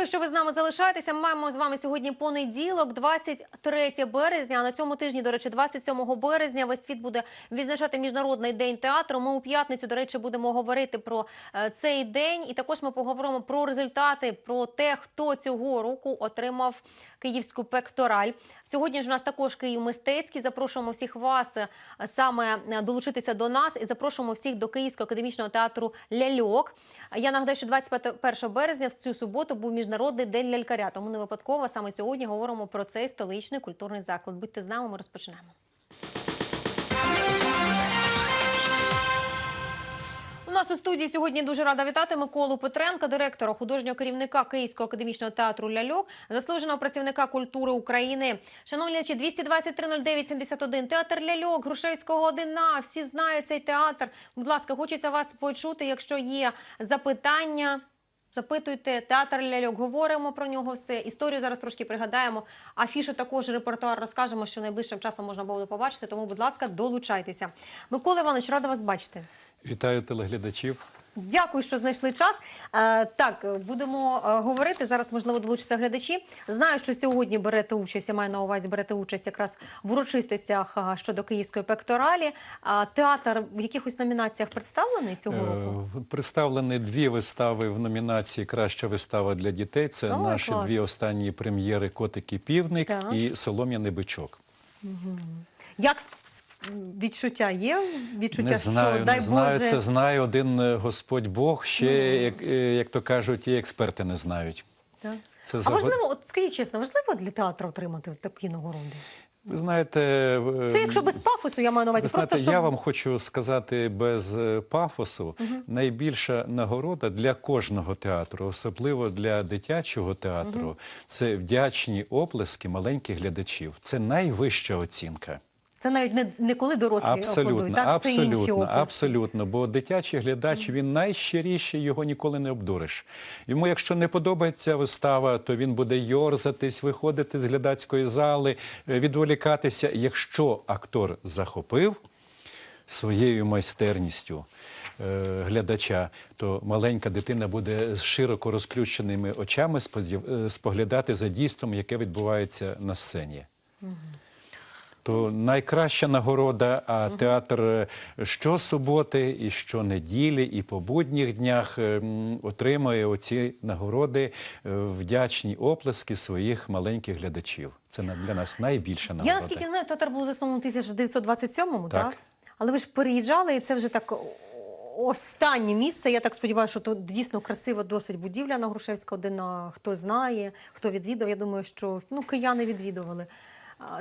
Дякую, що ви з нами залишаєтеся. Ми маємо з вами сьогодні понеділок, 23 березня. На цьому тижні, до речі, 27 березня, весь світ буде відзначати міжнародний день театру. Ми у п'ятницю, до речі, будемо говорити про е, цей день, і також ми поговоримо про результати, про те, хто цього року отримав київську пектораль. Сьогодні ж у нас також Київ мистецький. Запрошуємо всіх вас е, саме е, долучитися до нас і запрошуємо всіх до Київського академічного театру Ляльок. Я нагадаю, що 21 березня в цю суботу був міжнародний день лялькаря. Тому не випадково саме сьогодні говоримо про цей столичний культурний заклад. Будьте з нами, ми розпочнемо. Нас у студії сьогодні дуже рада вітати Миколу Петренка, директора, художнього керівника Київського академічного театру Ляльок, заслуженого працівника культури України. Шановні глядачі, 223-09-71, театр Ляльок, Грушевського 1А. Всі знають цей театр. Будь ласка, хочеться вас почути. Якщо є запитання, запитуйте. Театр Ляльок, говоримо про нього все. Історію зараз трошки пригадаємо. Афішу також репертуар розкажемо, що найближчим часом можна було побачити. Тому, будь ласка, долучайтеся. Микола Іванович, рада вас бачити. Вітаю телеглядачів. Дякую, що знайшли час. Е, так, будемо е, говорити. Зараз, можливо, долучаться глядачі. Знаю, що сьогодні берете участь, я маю на увазі, берете участь якраз в урочистостях а, щодо Київської пекторалі. А, театр в якихось номінаціях представлений цього року? Е, Представлені дві вистави в номінації Краща вистава для дітей. Це О, наші клас. дві останні прем'єри Котик і півник Так. і Солом'яний бичок. Як с- відчуття є? Відчуття, не знаю, що дай не знаю. Боже. Це знає один е, Господь Бог. Ще, як, е, як то кажуть, і експерти не знають. Так. Це А заго- важливо, от скажіть чесно, важливо для театру отримати такі нагороди? Ви знаєте, е, Це якщо без пафосу, я маю на увазі. Знаєте, просто щоб... я вам хочу сказати без пафосу, найбільша нагорода для кожного театру, особливо для дитячого театру, це вдячні оплески маленьких глядачів. Це найвища оцінка. Це навіть не, не коли дорослі Абсолютно, аплодують, так? це інші абсолютно, абсолютно. Бо дитячий глядач він найщиріший, його ніколи не обдуриш. Йому, якщо не подобається вистава, то він буде йорзатись, виходити з глядацької зали, е, відволікатися. Якщо актор захопив своєю майстерністю. е, Глядача, то маленька дитина буде з широко розплющеними очами е, споглядати за дійством, яке відбувається на сцені. То найкраща нагорода, а театр е, щосуботи і щонеділі, і по будніх днях е, отримує оці нагороди, е, вдячні оплески своїх маленьких глядачів. Це для нас найбільша нагорода. Я наскільки знаю, театр був заснований у 1927-му, так. Так. Але ви ж переїжджали, і це вже так останнє місце. Я так сподіваюся, що тут дійсно красива досить будівля на Грушевська 1. Хто знає, хто відвідав. Я думаю, що ну, кияни відвідували.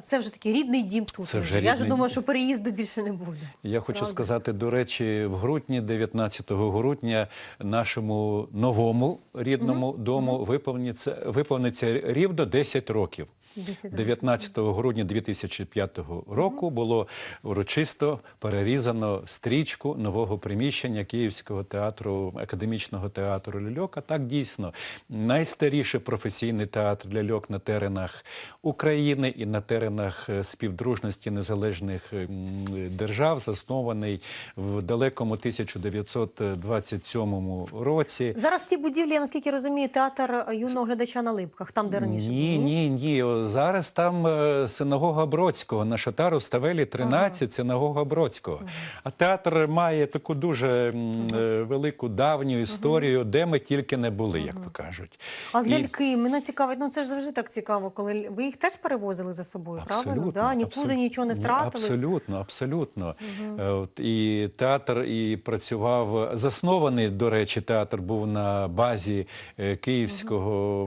Це вже такий рідний дім тут. Це вже Я рідний думаю, дім. що переїзду більше не буде. Я хочу Правда. сказати, до речі, в грудні, 19 грудня, нашому новому рідному дому виповниться, виповниться рівно 10 років. 10 років. 19 грудня 2005 року було урочисто перерізано стрічку нового приміщення Київського театру, академічного театру Ляльок. А так дійсно найстаріший професійний театр ляльок на теренах України і на теренах е, співдружності незалежних держав, заснований в далекому 1927 році. Зараз ці будівлі, я наскільки розумію, театр юного глядача на Липках, там, де раніше Ні, ні, ні. Зараз там е, синагога Бродського на Шатару Ставелі 13, синагога Бродського. А театр має таку дуже е, велику давню історію, де ми тільки не були, як то кажуть. А І- ляльки, мене цікавить, ну це ж завжди так цікаво, коли ви їх теж перевозили за собою, правильно? Да? Нікуди абсолютно. нічого не втратили. Абсолютно, абсолютно. Е, От, і театр і працював, заснований, до речі, театр був на базі Київського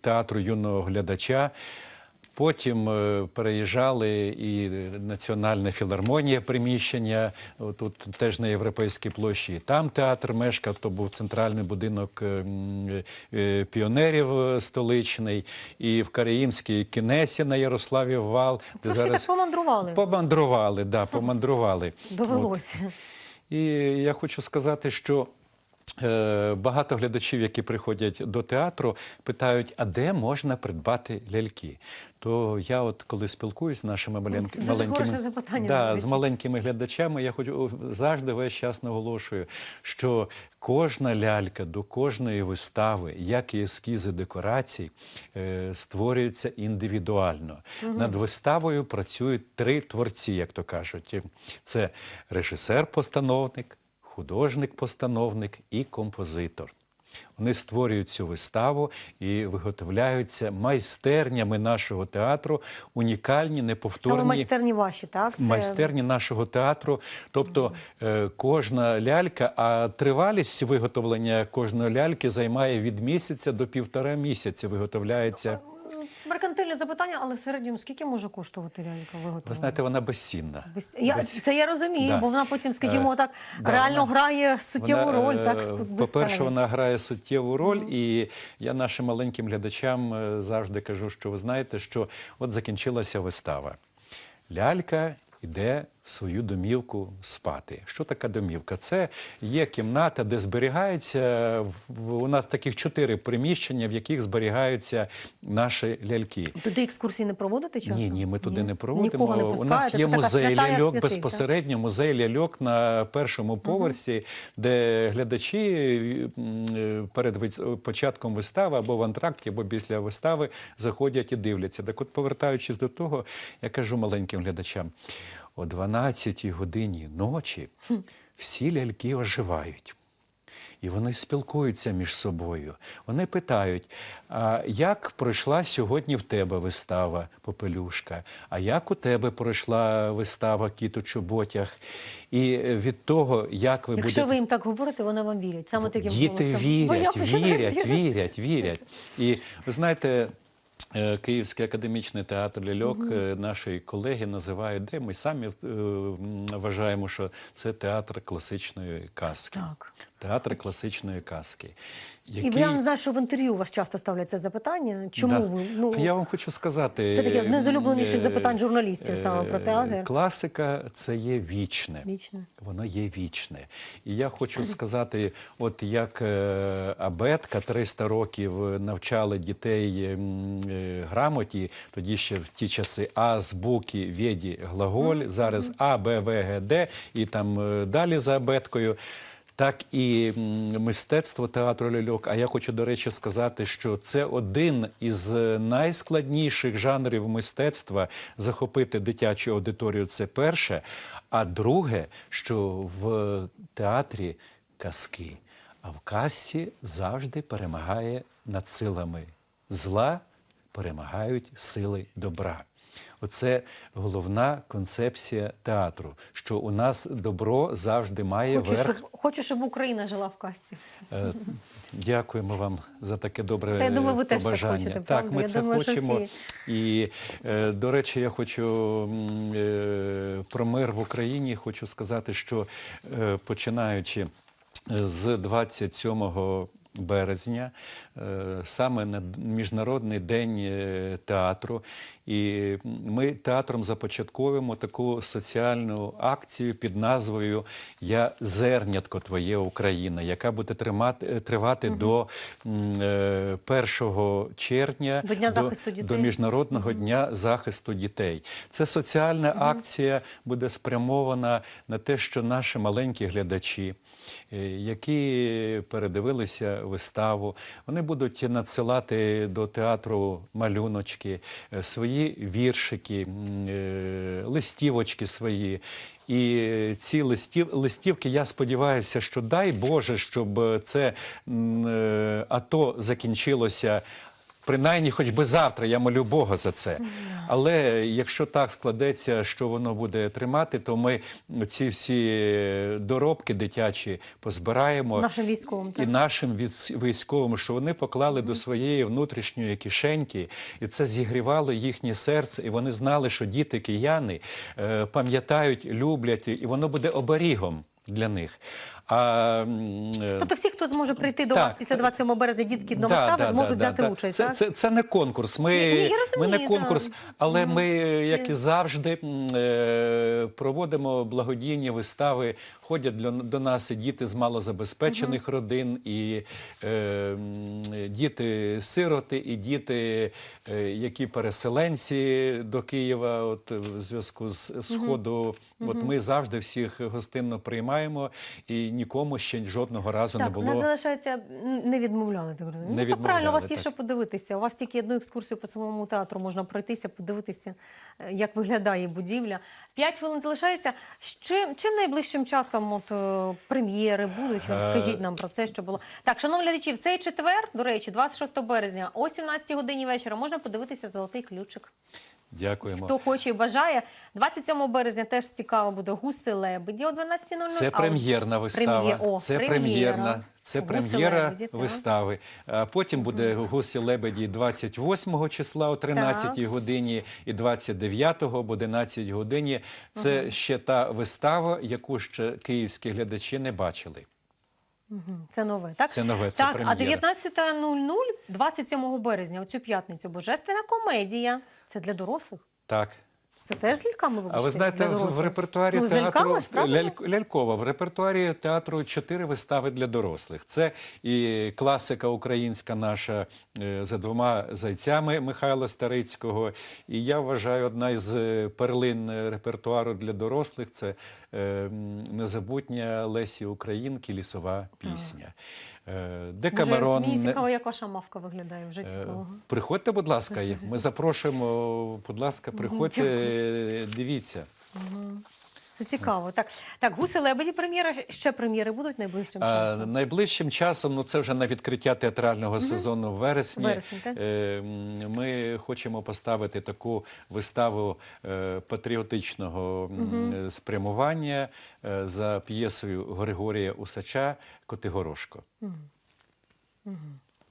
театру юного глядача. Потім е, переїжджали і Національна філармонія приміщення, тут теж на Європейській площі. І Там театр мешкав, то був центральний будинок е, е, піонерів столичний, і в Караїмській кінесі на Ярославі Вал. де Трошки так помандрували. Помандрували, да, помандрували. Довелося. І я хочу сказати, що багато глядачів, які приходять до театру, питають, а де можна придбати ляльки? То я, от коли спілкуюсь з нашими мален... це маленькими запитання, да, з маленькими глядачами, я хочу завжди весь час наголошую, що кожна лялька до кожної вистави, як і ескізи декорацій, е, створюються індивідуально. Над виставою працюють три творці, як то кажуть. Це режисер-постановник, художник-постановник і композитор. Вони створюють цю виставу і виготовляються майстернями нашого театру, унікальні, Саме майстерні ваші, так? Це- майстерні нашого театру. Тобто е, кожна лялька, а тривалість виготовлення кожної ляльки займає від місяця до півтора місяця. Виготовляється. Меркантильне запитання, але в середньому скільки може коштувати лялька виготовлена? Ви знаєте, вона безцінна. Без- Я, Без- це я розумію, Да. бо вона потім, скажімо Е, так, да, реально вона- грає суттєву Вона, роль. е, Так. По-перше, вона грає суттєву роль, і я нашим маленьким глядачам е, завжди кажу, що ви знаєте, що от закінчилася вистава. Лялька йде свою домівку спати. Що така домівка? Це є кімната, де в- у нас таких чотири приміщення, в яких зберігаються наші ляльки. Туди екскурсії не проводите часом? Ні, ні, ми туди не проводимо. Не У нас є музей ляльок святих, так? безпосередньо, музей ляльок на першому поверсі, де глядачі е, перед початком вистави або в антракті, або після вистави заходять і дивляться. Так от, повертаючись до того, я кажу маленьким глядачам: о 12 годині ночі всі ляльки оживають. І вони спілкуються між собою. Вони питають: а як пройшла сьогодні в тебе вистава Попелюшка? А як у тебе пройшла вистава Кіт у чоботях? І від того, як ви Якщо будете ви їм так говорите, вони вам вірять. Саме таким Діти голосом. Вірять, вірять, вірять, вірять. І ви знаєте. Е, Київський академічний театр ляльок е, наші колеги називають, де ми самі е, вважаємо, що це театр класичної казки. Так. Театр класичної казки. І я не знаю, що в інтерв'ю у вас часто ставлять це запитання. Чому Да. ви? Ну, я вам хочу сказати. Це таке одне з улюбленіших е, запитань журналістів саме про е, театр. Класика це є вічне. Вічне. Воно є вічне. І я хочу сказати, от як е, абетка 300 років навчали дітей е, грамоті, тоді ще в ті часи азбуки, веді, глаголь, зараз А, Б, В, Г, Д, і там е, далі за абеткою. Так і мистецтво театру ляльок. А я хочу, до речі, сказати, що це один із е, найскладніших жанрів мистецтва захопити дитячу аудиторію. Це перше. А друге, що в театрі казки, а в казці завжди перемагає над силами зла, перемагають сили добра. Оце головна концепція театру, що у нас добро завжди має Хочу, верх. щоб, хочу, щоб Україна жила в касті. Е, Дякуємо вам за таке добре Та я думаю, ви теж так побажання. хочете, так, ми Я це думаю, що хочемо. всі. І, е, до речі, я хочу е, про мир в Україні. Хочу сказати, що е, починаючи з 27 березня, е, саме на Міжнародний день е, театру. І ми театром започатковуємо таку соціальну акцію під назвою Я зернятко твоє Україна, яка буде тримати, е, тривати до м, е, 1 червня До Дня до, захисту дітей. до Міжнародного дня захисту дітей. Це соціальна акція буде спрямована на те, що наші маленькі глядачі, які передивилися виставу, вони будуть надсилати до театру малюночки, е, свої віршики, е, листівочки свої. І ці листів, листівки, я сподіваюся, що дай Боже, щоб це м, е, АТО закінчилося. Принаймні, хоч би завтра, я молю Бога за це. Але якщо так складеться, що воно буде тримати, то ми ці всі доробки дитячі позбираємо Нашим військовим, і нашим військ- військовим, що вони поклали до своєї внутрішньої кишеньки, і це зігрівало їхнє серце, і вони знали, що діти кияни е, пам'ятають, люблять, і воно буде оберігом для них. А, е, Тобто всі, хто зможе прийти до Так. вас після 27 березня, дітки до Да, да, зможуть да, взяти да. участь. Це, так? це, це не конкурс. Ми, ні, я ми не конкурс, да. але ми, як і завжди, е, проводимо благодійні вистави. Ходять для- до нас і діти з малозабезпечених родин, і е, діти сироти, і діти, е, які переселенці до Києва, от в зв'язку з сходу. От ми завжди всіх гостинно приймаємо, і нікому ще жодного разу не Так, було. нас залишається м, не відмовляли. Так розумію. Ну, правильно, у вас відмовляли, є так. що подивитися. У вас тільки одну екскурсію по самому театру можна пройтися, подивитися, е, як виглядає будівля. П'ять хвилин залишається. Чим, чим найближчим часом от, е, прем'єри будуть? Е, Розкажіть нам про це, що було. Так, шановні глядачі, в цей четвер, до речі, 26 березня, о 17 годині вечора можна подивитися золотий ключик. Дякуємо. Хто хоче і бажає. 27 березня теж цікаво буде гуси лебеді о 12.00. Це прем'єрна вистава. Прем'є- о, це прем'єра. прем'єрна. Це Гуси прем'єра лебеді, так. вистави. А потім буде гусі лебеді 28 числа о 13 годині і 29 об 11 годині. Це ще та вистава, яку ще київські глядачі не бачили. Це нове, так? Це нове, це так, а прем'єра. 19.00 27 березня, у цю п'ятницю, божественна комедія. Це для дорослих. Так. Це теж з ляльками вибачте, А ви знаєте, для в, репертуарі ну, театру ляль- лялькова, в репертуарі театру чотири вистави для дорослих. Це і класика українська наша е, за двома зайцями Михайла Старицького. І я вважаю, одна із е, перлин репертуару для дорослих це е, незабутня Лесі Українки лісова пісня. Е, Декамерон. Мені цікаво, як ваша мавка виглядає, вже Е, цікаво. Приходьте, будь ласка, ми запрошуємо. Будь ласка, приходьте, е, дивіться. Це цікаво. Так, так, гуси лебеді прем'єра. Ще прем'єри будуть найближчим А, часом. найближчим часом, ну це вже на відкриття театрального сезону в вересні. Вересні, так? е, Ми хочемо поставити таку виставу е, патріотичного м, спрямування е, за п'єсою Григорія Усача Котигорошко.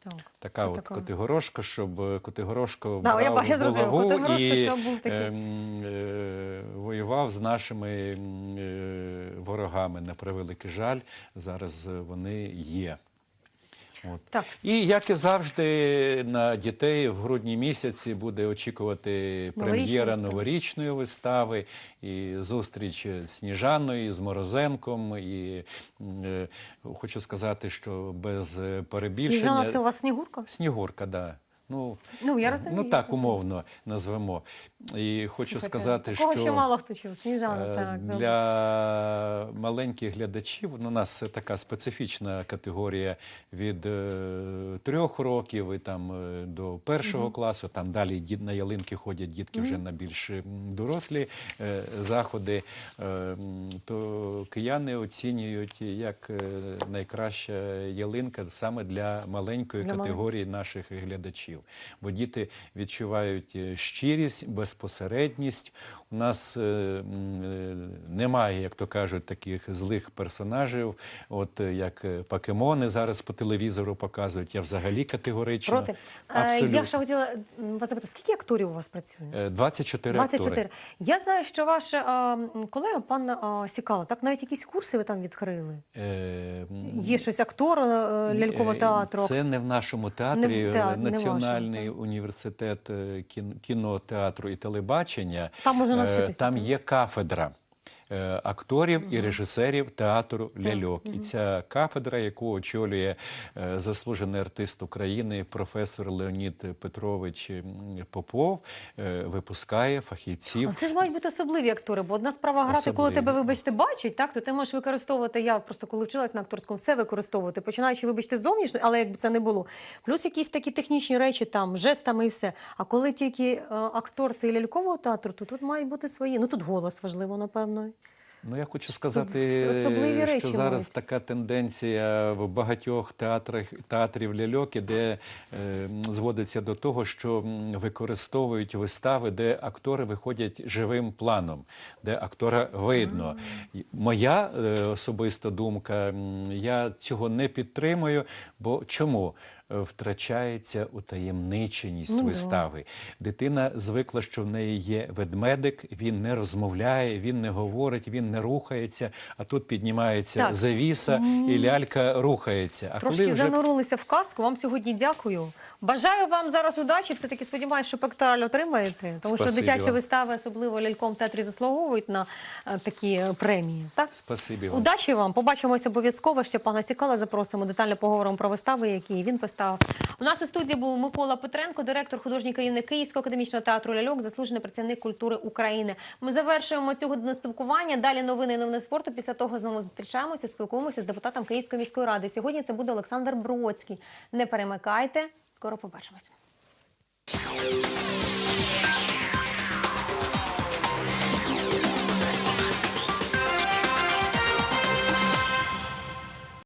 Так, Така це от така- Котигорошко, щоб е, Котигорошко Да, я брав ба- я булаву Котигорошко, і щоб був такий. ем, е, воював з нашими е, ворогами. На превеликий жаль, зараз е, вони є. От. Так, І як і завжди на дітей в грудні місяці буде очікувати прем'єра новорічної вистави, і зустріч з Сніжаною, з Морозенком. І е, хочу сказати, що без е, перебільшення. Сніжана, це у вас снігурка? Снігурка, да. Ну, Ну, я розумію. ну так, умовно назвемо. І хочу Слухайте, сказати, такого що ще мало хто чув. Сніжана, е, так. для маленьких глядачів ну, у нас така специфічна категорія від е, трьох років і там е, до першого класу. Там далі на ялинки ходять дітки вже на більш дорослі заходи. То кияни оцінюють як найкраща ялинка саме для маленької Для категорії наших глядачів. Бо діти відчувають е, щирість, безпосередність. У нас е, е, немає, як то кажуть, таких злих персонажів, от як покемони зараз по телевізору показують. Я взагалі категорично Проти. Абсолютно. Я ще хотіла вас запитати, скільки акторів у вас працює? Е, 24, 24. актори. Я знаю, що ваш а, колега, пан а, Сікало, так навіть якісь курси ви там відкрили. Е, Є щось актор лялькового театру. Це не в нашому Не театрі. в теа- не Національний університет е, кіно, театру і телебачення. Там можна Е, навчитися, Там є кафедра. Е, Акторів і режисерів театру ляльок, і ця кафедра, яку очолює е, заслужений артист України, професор Леонід Петрович Попов, е, випускає фахівців. Це ж мають бути особливі актори, бо одна справа грати, коли тебе, вибачте, бачать, так, то ти можеш використовувати, я просто коли вчилась на акторському, все використовувати, починаючи, вибачте, зовнішньо, але якби це не було. Плюс якісь такі технічні речі, там, жестами і все. А коли тільки актор ти лялькового театру, то тут мають бути свої. Ну тут голос важливо, напевно. Ну, я хочу сказати, особливі речі що зараз мають. така тенденція в багатьох театрах театрів ляльок іде, е, зводиться до того, що використовують вистави, де актори виходять живим планом, де актора видно. І Моя е, особиста думка, я цього не підтримую. Бо чому? Втрачається утаємниченість Ну, да. вистави. Дитина звикла, що в неї є ведмедик, він не розмовляє, він не говорить, він не рухається. А тут піднімається Так. завіса, і лялька рухається. А Трошки коли вже занурилися в казку. Вам сьогодні дякую. Бажаю вам зараз удачі. Все таки сподіваюся, що пекталь отримаєте, тому що дитячі вистави, особливо ляльком театрі, заслуговують на е, такі премії. Так спасибі вам. удачі вам. Побачимося обов'язково. Ще пана Сікала запросимо. Детально поговоримо про вистави, які він поставив. У нас у студії був Микола Петренко, директор, художній керівник Київського академічного театру Ляльок, заслужений працівник культури України. Ми завершуємо цю годину спілкування. Далі новини і новини спорту. Після того знову зустрічаємося, спілкуємося з депутатом Київської міської ради. Сьогодні це буде Олександр Бродський. Не перемикайте. Скоро побачимось.